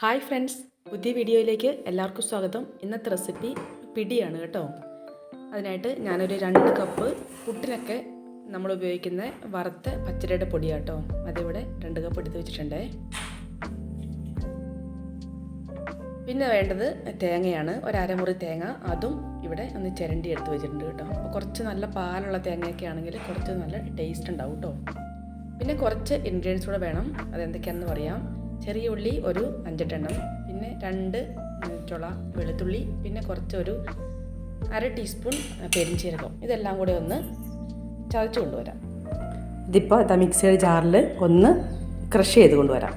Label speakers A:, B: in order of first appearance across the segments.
A: Hi friends പുതിയ വീഡിയോയിലേക്ക് എല്ലാവർക്കും സ്വാഗതം. ഇന്നത്തെ റെസിപ്പി പിടിയാണ് കേട്ടോ. അതിനായിട്ട് ഞാനൊരു രണ്ട് കപ്പ് പുട്ടിനൊക്കെ നമ്മൾ ഉപയോഗിക്കുന്ന വറുത്ത പച്ചരിയുടെ പൊടിയാട്ടോ അതിവിടെ രണ്ട് കപ്പ് എടുത്ത് വെച്ചിട്ടുണ്ട്. പിന്നെ വേണ്ടത് തേങ്ങയാണ്. ഒരമുറി തേങ്ങ. അതും ഇവിടെ ഒന്ന് ചിരണ്ടി എടുത്ത് വെച്ചിട്ടുണ്ട് കേട്ടോ. അപ്പോൾ കുറച്ച് നല്ല പാലുള്ള തേങ്ങയൊക്കെ ആണെങ്കിൽ കുറച്ച് നല്ല ടേസ്റ്റ് ഉണ്ടാവും കേട്ടോ. പിന്നെ കുറച്ച് ഇൻഗ്രീഡിയൻസ് കൂടെ വേണം. അതെന്തൊക്കെയാണെന്ന് പറയാം. ചെറിയ ഉള്ളി ഒരു അഞ്ചെട്ടെണ്ണം പിന്നെ രണ്ട് ചുള വെളുത്തുള്ളി പിന്നെ കുറച്ചൊരു അര ടീസ്പൂൺ പെരിഞ്ചീരകം. ഇതെല്ലാം കൂടെ ഒന്ന് ചതച്ച് കൊണ്ടുവരാം. ഇതിപ്പോൾ ഇതാ മിക്സിയുടെ ജാറിൽ ഒന്ന് ക്രഷ് ചെയ്ത് കൊണ്ടുവരാം.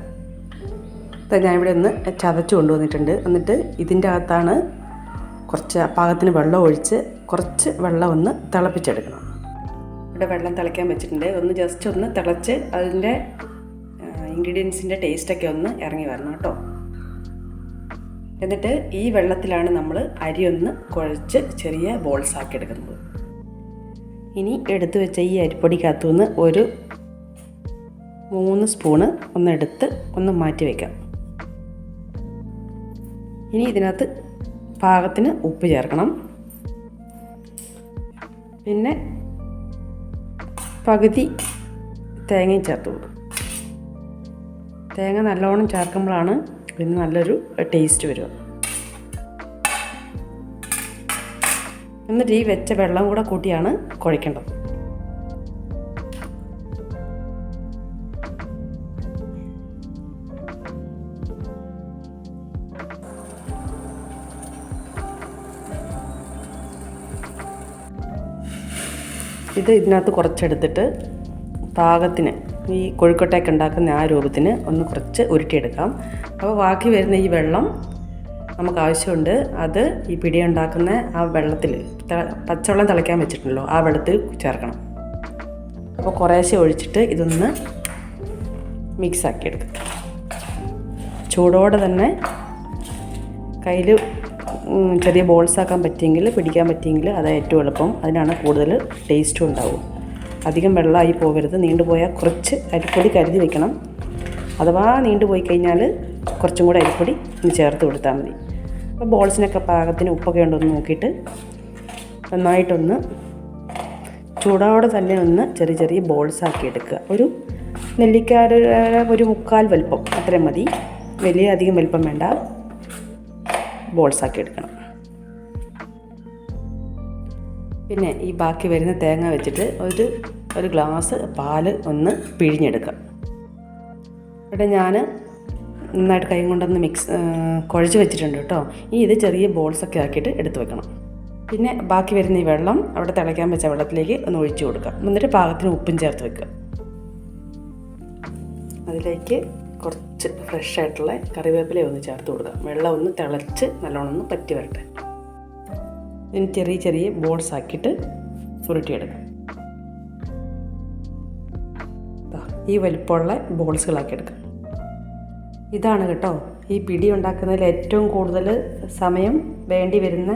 A: ഇത് ഞാനിവിടെ ഒന്ന് ചതച്ച് കൊണ്ടുവന്നിട്ടുണ്ട്. എന്നിട്ട് ഇതിന്റെ അകത്താണ് കുറച്ച് പാകത്തിന് വെള്ളം ഒഴിച്ച് കുറച്ച് വെള്ളം ഒന്ന് തിളപ്പിച്ചെടുക്കണം. ഇവിടെ വെള്ളം തിളയ്ക്കാൻ വെച്ചിട്ടുണ്ട്. ഒന്ന് ജസ്റ്റ് ഒന്ന് തിളച്ച് അതിന്റെ ഇൻഗ്രീഡിയൻസിന്റെ ടേസ്റ്റൊക്കെ ഒന്ന് ഇറങ്ങി വരണം കേട്ടോ. എന്നിട്ട് ഈ വെള്ളത്തിലാണ് നമ്മൾ അരി ഒന്ന് കുഴച്ച് ചെറിയ ബോൾസ് ആക്കി എടുക്കുന്നത്. ഇനി എടുത്തു വെച്ച ഈ അരിപ്പൊടിക്കകത്തു നിന്ന് ഒരു മൂന്ന് സ്പൂണ് ഒന്ന് എടുത്ത് ഒന്ന് മാറ്റി വയ്ക്കാം ഇനി ഇതിനകത്ത് പാകത്തിന് ഉപ്പ് ചേർക്കണം. പിന്നെ പകുതി തേങ്ങയും ചേർത്ത് കൊടുക്കും. തേങ്ങ നല്ലോണം ചേർക്കുമ്പോഴാണ് ഇതിന് നല്ലൊരു ടേസ്റ്റ് വരിക. എന്നിട്ട് ഈ വെച്ച വെള്ളം കൂടെ കൂട്ടിയാണ് കുഴക്കേണ്ടത്. ഇത് ഇതിനകത്ത് കുറച്ചെടുത്തിട്ട് പാകത്തിന് ഈ കോഴിക്കോട്ടയൊക്കെ ഉണ്ടാക്കുന്ന ആ രൂപത്തിന് ഒന്ന് കുറച്ച് ഉരുട്ടിയെടുക്കാം. അപ്പോൾ ബാക്കി വരുന്ന ഈ വെള്ളം നമുക്ക് ആവശ്യമുണ്ട്. അത് ഈ പിടി ഉണ്ടാക്കുന്ന ആ വെള്ളത്തിൽ പച്ചവെള്ളം തിളയ്ക്കാൻ വെച്ചിട്ടുണ്ടല്ലോ ആ വെള്ളത്തിൽ ചേർക്കണം. അപ്പോൾ കുറേശ്ശെ ഒഴിച്ചിട്ട് ഇതൊന്ന് മിക്സ് ആക്കി എടുക്കാം ചൂടോടെ തന്നെ കയ്യിൽ ചെറിയ ബോൾസ് ആക്കാൻ പറ്റിയെങ്കിൽ പിടിക്കാൻ പറ്റിയെങ്കിൽ അത് ഏറ്റവും എളുപ്പം. അതിനാണ് കൂടുതൽ ടേസ്റ്റും ഉണ്ടാവും അധികം വെള്ളമായി പോകരുത്. നീണ്ടുപോയാൽ കുറച്ച് അരിപ്പൊടി കരുതി വെക്കണം. അഥവാ നീണ്ടുപോയി കഴിഞ്ഞാൽ കുറച്ചും കൂടെ അരിപ്പൊടി ഒന്ന് ചേർത്ത് കൊടുത്താൽ മതി. അപ്പോൾ ബോൾസിനൊക്കെ പാകത്തിന് ഉപ്പൊക്കെ ഉണ്ടോ എന്ന് നോക്കിയിട്ട് നന്നായിട്ടൊന്ന് ചൂടോടെ തന്നെ ഒന്ന് ചെറിയ ചെറിയ ബോൾസ് ആക്കി എടുക്കുക. ഒരു നെല്ലിക്കാട് ഒരു മുക്കാൽ വലുപ്പം അത്രയും മതി. വലിയ അധികം വലുപ്പം വേണ്ട. ബോൾസ് ആക്കി എടുക്കണം. പിന്നെ ഈ ബാക്കി വരുന്ന തേങ്ങ വെച്ചിട്ട് ഒരു ഒരു ഗ്ലാസ് പാൽ ഒന്ന് പിഴിഞ്ഞെടുക്കുക. ഇവിടെ ഞാൻ നന്നായിട്ട് കൈ കൊണ്ടൊന്ന് മിക്സ് കുഴച്ച് വെച്ചിട്ടുണ്ട് കേട്ടോ. ഈ ഇത് ചെറിയ ബോൾസൊക്കെ ആക്കിയിട്ട് എടുത്തു വെക്കണം. പിന്നെ ബാക്കി വരുന്ന ഈ വെള്ളം അവിടെ തിളയ്ക്കാൻ വെച്ച വെള്ളത്തിലേക്ക് ഒന്ന് ഒഴിച്ചു കൊടുക്കുക. എന്നിട്ട് പാകത്തിന് ഉപ്പും ചേർത്ത് വെക്കുക. അതിലേക്ക് കുറച്ച് ഫ്രഷ് ആയിട്ടുള്ള കറിവേപ്പില ഒന്ന് ചേർത്ത് കൊടുക്കുക. വെള്ളം ഒന്ന് തിളച്ച് നല്ലോണം ഒന്ന് പറ്റി വരട്ടെ. ഇനി ചെറിയ ചെറിയ ബോൾസ് ആക്കിയിട്ട് ഉരുട്ടിയെടുക്കാം ഈ വലിപ്പമുള്ള ബോൾസുകളാക്കി എടുക്കുക ഇതാണ് കേട്ടോ ഈ പിടി ഉണ്ടാക്കുന്നതിൽ ഏറ്റവും കൂടുതൽ സമയം വേണ്ടി വരുന്ന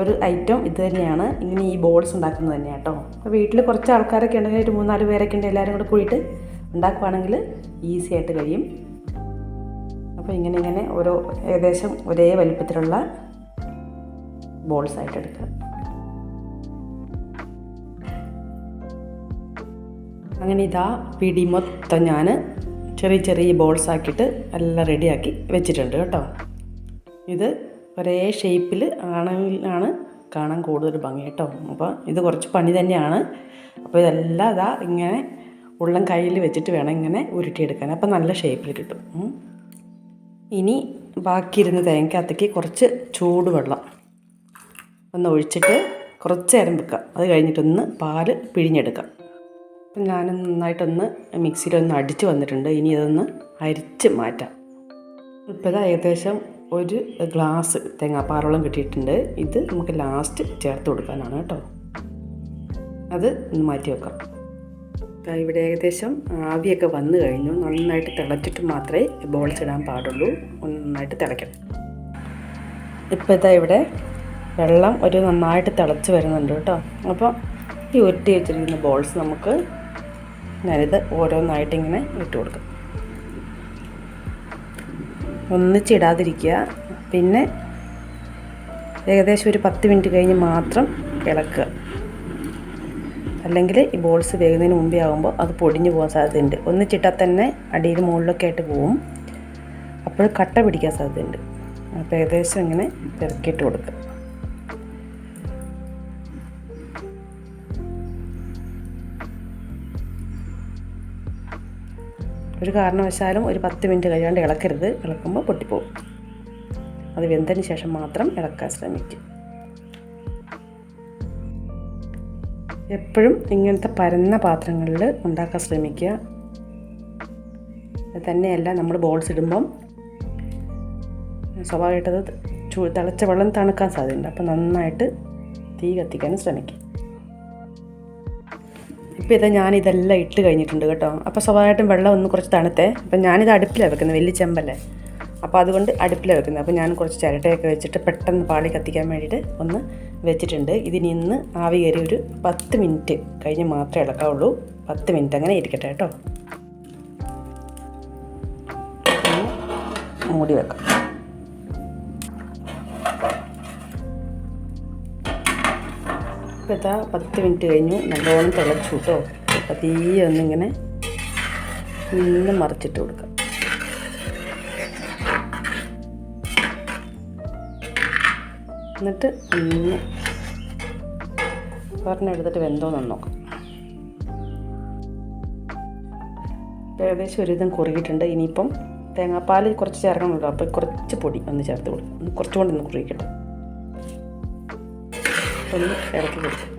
A: ഒരു ഐറ്റം ഇത് തന്നെയാണ്. ഇങ്ങനെ ഈ ബോൾസ് ഉണ്ടാക്കുന്നത് തന്നെയാണ് കേട്ടോ. അപ്പോൾ വീട്ടിൽ കുറച്ച് ആൾക്കാരൊക്കെ ഉണ്ടെങ്കിൽ ഒരു മൂന്നാൽ പേരൊക്കെ ഉണ്ട് എല്ലാവരും കൂടെ കൂടിയിട്ട് ഉണ്ടാക്കുവാണെങ്കിൽ ഈസി ആയിട്ട് കഴിയും. അപ്പോൾ ഇങ്ങനെ ഇങ്ങനെ ഓരോ ഏകദേശം ഒരേ വലിപ്പത്തിലുള്ള ബോൾസ് ആയിട്ട് എടുക്കുക അങ്ങനെ ഇതാ പിടി മൊത്തം ഞാൻ ചെറിയ ചെറിയ ബോൾസ് ആക്കിയിട്ട് എല്ലാം റെഡിയാക്കി വെച്ചിട്ടുണ്ട് കേട്ടോ. ഇത് ഒരേ ഷേപ്പിൽ ആണെങ്കിലാണ് കാണാൻ കൂടുതൽ ഭംഗി കേട്ടോ. അപ്പോൾ ഇത് കുറച്ച് പണി തന്നെയാണ്. അപ്പോൾ ഇതെല്ലാം ഇതാ ഇങ്ങനെ ഉള്ളം കയ്യിൽ വെച്ചിട്ട് വേണം ഇങ്ങനെ ഉരുട്ടിയെടുക്കാൻ. അപ്പോൾ നല്ല ഷേപ്പിൽ കിട്ടും. ഇനി ബാക്കിയിരുന്ന തേങ്ങക്കകത്തേക്ക് കുറച്ച് ചൂടുവെള്ളം ഒന്ന് ഒഴിച്ചിട്ട് കുറച്ച് നേരം വെക്കാം. അത് കഴിഞ്ഞിട്ടൊന്ന് പാൽ പിഴിഞ്ഞെടുക്കാം. അപ്പം ഞാൻ നന്നായിട്ടൊന്ന് മിക്സിയിലൊന്ന് അടിച്ച് വന്നിട്ടുണ്ട്. ഇനി ഇതൊന്ന് അരിച്ച് മാറ്റാം. ഇപ്പോൾ ഏകദേശം ഒരു ഗ്ലാസ് തേങ്ങാപ്പാറോളം കിട്ടിയിട്ടുണ്ട്. ഇത് നമുക്ക് ലാസ്റ്റ് ചേർത്ത് കൊടുക്കാനാണ് കേട്ടോ. അത് ഒന്ന് മാറ്റി വെക്കാം. ഇവിടെ ഏകദേശം ആവിയൊക്കെ വന്നു കഴിഞ്ഞു. നന്നായിട്ട് തിളച്ചിട്ട് മാത്രമേ ബോൾസ് ഇടാൻ പാടുള്ളൂ. നന്നായിട്ട് തിളയ്ക്കണം. ഇപ്പോൾ ഇതാ ഇവിടെ വെള്ളം ഒരു നന്നായിട്ട് തിളച്ച് വരുന്നുണ്ട് കേട്ടോ. അപ്പോൾ ഈ ഉരുട്ടി വെച്ചിരിക്കുന്ന ബോൾസ് നമുക്ക് ഞാനിത് ഓരോന്നായിട്ട് ഇങ്ങനെ ഇട്ട് കൊടുക്കും. ഒന്നിച്ചിടാതിരിക്കുക. പിന്നെ ഏകദേശം ഒരു പത്ത് മിനിറ്റ് കഴിഞ്ഞ് മാത്രം ഇളക്കുക. അല്ലെങ്കിൽ ഈ ബോൾസ് വേകുന്നതിന് മുമ്പേ ആകുമ്പോൾ അത് പൊടിഞ്ഞു പോകാൻ സാധ്യതയുണ്ട്. ഒന്നിച്ചിട്ടാൽ തന്നെ അടിയിൽ മുകളിലൊക്കെ ആയിട്ട് പോവും. അപ്പോൾ കട്ട പിടിക്കാൻ സാധ്യതയുണ്ട്. അപ്പോൾ ഏകദേശം ഇങ്ങനെ ഇറക്കിയിട്ട് കൊടുക്കുക. ഒരു കാരണവശാലും ഒരു പത്ത് മിനിറ്റ് കഴിയാണ്ട് ഇളക്കരുത്. ഇളക്കുമ്പോൾ പൊട്ടിപ്പോവും. അത് വെന്തതിന് ശേഷം മാത്രം ഇളക്കാൻ ശ്രമിക്കും. എപ്പോഴും ഇങ്ങനത്തെ പരന്ന പാത്രങ്ങളിൽ ഉണ്ടാക്കാൻ ശ്രമിക്കുക. തന്നെയല്ല നമ്മൾ ബോൾസ് ഇടുമ്പം സ്വാഭാവികമായിട്ടത് ചൂ തിളച്ച വെള്ളം തണുക്കാൻ സാധ്യതയുണ്ട്. അപ്പോൾ നന്നായിട്ട് തീ കത്തിക്കാനും ശ്രമിക്കും ഇപ്പോൾ ഇതാ ഞാനിതെല്ലാം ഇട്ട് കഴിഞ്ഞിട്ടുണ്ട് കേട്ടോ. അപ്പോൾ സ്വാഭാവികമായിട്ടും വെള്ളം ഒന്ന് കുറച്ച് തണുത്തേ. അപ്പം ഞാനിത് അടുപ്പിലാണ് വെക്കുന്നത് വലിയ ചെമ്പല്ലേ? അപ്പോൾ അതുകൊണ്ട് അടുപ്പിലാണ് വെക്കുന്നത്. അപ്പോൾ ഞാൻ കുറച്ച് ചിരട്ടയൊക്കെ വെച്ചിട്ട് പെട്ടെന്ന് പാളി കത്തിക്കാൻ വേണ്ടിയിട്ട് ഒന്ന് വെച്ചിട്ടുണ്ട്. ഇതിനി ഇന്ന് ആവി കയറി ഒരു പത്ത് മിനിറ്റ് കഴിഞ്ഞ് മാത്രമേ ഇളക്കാവുള്ളൂ. പത്ത് മിനിറ്റ് അങ്ങനെ ഇരിക്കട്ടെ കേട്ടോ. മൂടി വെക്കാം. ഇപ്പോൾ ഇതാ പത്ത് മിനിറ്റ് കഴിഞ്ഞു. നല്ലോണം തിളച്ചു കേട്ടോ. പതിയെ ഒന്നിങ്ങനെ നിന്ന് മറിച്ചിട്ട് കൊടുക്കാം. എന്നിട്ട് ഒന്ന് പറഞ്ഞെടുത്തിട്ട് വെന്തോന്ന് നോക്കാം. ഏകദേശം ഒരുവിധം കുറുകിയിട്ടുണ്ട്. ഇനിയിപ്പം തേങ്ങാപ്പാൽ കുറച്ച് ചേർക്കണമല്ലോ. അപ്പോൾ കുറച്ച് പൊടി ഒന്ന് ചേർത്ത് കൊടുക്കും. കുറച്ചുകൊണ്ട് ഒന്ന് കുറുകിക്കട്ടെ. ഒന്ന് ഇറക്കി കൊടുക്കും.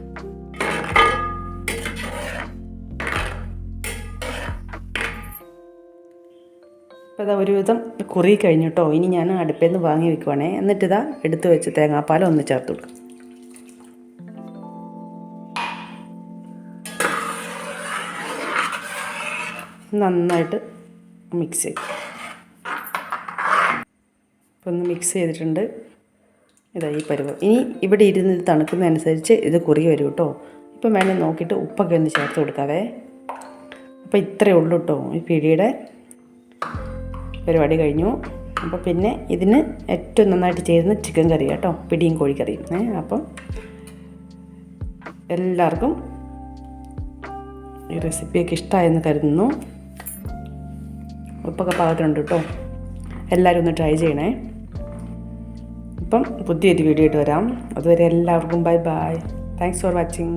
A: അപ്പോൾ ഇതാ ഒരുവിധം കുറി കഴിഞ്ഞു കേട്ടോ ഇനി ഞാൻ അടുപ്പിൽ നിന്ന് വാങ്ങി വെക്കുവാണേ. എന്നിട്ട് ഇതാ എടുത്ത് വെച്ച് തേങ്ങാപ്പാൽ ഒന്ന് ചേർത്ത് കൊടുക്കും. നന്നായിട്ട് മിക്സ് ചെയ്യും അപ്പോൾ ഒന്ന് മിക്സ് ചെയ്തിട്ടുണ്ട്. ഇതാ ഈ പരുവം. ഇനി ഇവിടെ ഇരുന്ന് ഇത് തണുക്കുന്നതനുസരിച്ച് ഇത് കുറി വരും കേട്ടോ. ഇപ്പം വേണേൽ നോക്കിയിട്ട് ഉപ്പൊക്കെ ഒന്ന് ചേർത്ത് കൊടുക്കാവേ. അപ്പോൾ ഇത്രയേ ഉള്ളൂ കേട്ടോ ഈ പിടിയുടെ പരിപാടി കഴിഞ്ഞു. അപ്പോൾ പിന്നെ ഇതിന് ഏറ്റവും നന്നായിട്ട് ചേരുന്ന ചിക്കൻ കറി കേട്ടോ. പിടിയും കോഴിക്കറിയും. ഏ അപ്പം എല്ലാവർക്കും ഈ റെസിപ്പിയൊക്കെ ഇഷ്ടമായെന്ന് കരുതുന്നു. ഉപ്പൊക്കെ പാകത്തിനുണ്ട് കേട്ടോ. എല്ലാവരും ഒന്ന് ട്രൈ ചെയ്യണേ. അപ്പം പുതിയൊരു വീഡിയോ ഇട്ട് വരാം. അതുവരെ എല്ലാവർക്കും bye bye thanks for watching